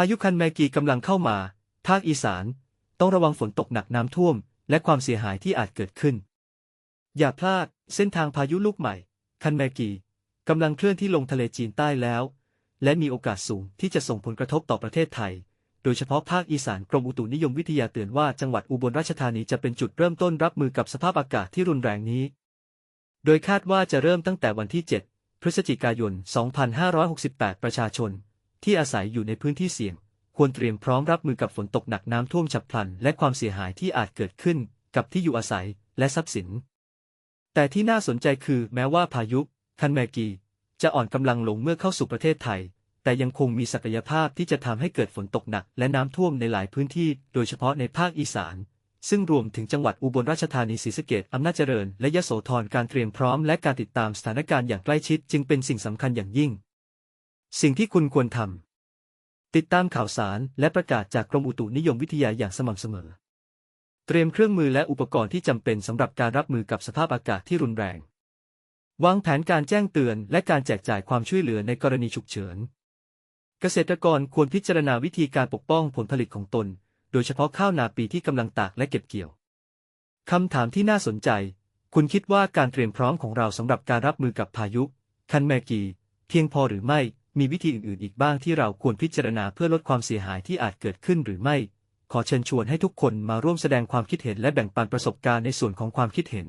ายุคันแมกีกำลังเข้ามา ภาคอีสาน ต้องระวังฝนตกหนักน้ำท่วม และความเสียหายที่อาจเกิดขึ้น อย่าพลาด เส้นทางพายุลูกใหม่ คันแมกีกำลังเคลื่อนที่ลงทะเลจีนใต้แล้ว และมีโอกาสสูงที่จะส่งผลกระทบต่อประเทศไทย โดยเฉพาะภาคอีสานกรมอุตุนิยมวิทยาเตือนว่าจังหวัดอุบลราชธานีจะเป็นจุดเริ่มต้นรับมือกับสภาพอากาศที่รุนแรงนี้ โดยคาดว่าจะเริ่มตั้งแต่วันที่ 7 พฤศจิกายน 2568 ประชาชน ที่อาศัยอยู่ในพื้นที่เสี่ยง ควรเตรียมพร้อมรับมือกับฝนตกหนักน้ำท่วมฉับพลัน และความเสียหายที่อาจเกิดขึ้น กับที่อยู่อาศัยและทรัพย์สิน แต่ที่น่าสนใจคือแม้ว่าพายุ คันแมกี จะอ่อนกำลังลงเมื่อเข้าสู่ประเทศไทย แต่ยังคงมีศักยภาพที่จะทำให้เกิดฝนตกหนักและน้ำท่วมในหลายพื้นที่ โดยเฉพาะในภาคอีสานซึ่งรวมถึงจังหวัดอุบลราชธานีศรีสะเกษอำนาจเจริญ และยะโสธรการเตรียมพร้อมและการติดตามสถานการณ์อย่างใกล้ชิด จึงเป็นสิ่งสำคัญอย่างยิ่ง สิ่งที่คุณควรทำ ติดตามข่าวสารและประกาศจากกรมอุตุนิยมวิทยาอย่างสม่ำเสมอ เตรียมเครื่องมือและอุปกรณ์ที่จำเป็นสำหรับการรับมือกับสภาพอากาศที่รุนแรง วางแผนการแจ้งเตือนและการแจกจ่ายความช่วยเหลือในกรณีฉุกเฉิน เกษตรกรควรพิจารณาวิธีการปกป้องผลผลิตของตน โดยเฉพาะข้าวนาปีที่กำลังตากและเก็บเกี่ยว คำถามที่น่าสนใจ คุณคิดว่าการเตรียมพร้อมของเราสำหรับการรับมือกับพายุ คันแมกี เพียงพอหรือไม่ มีวิธีอื่นๆอีกบ้างที่เราควรพิจารณาเพื่อลดความเสียหายที่อาจเกิดขึ้นหรือไม่ ขอเชิญชวนให้ทุกคนมาร่วมแสดงความคิดเห็นและแบ่งปันประสบการณ์ในส่วนของความคิดเห็น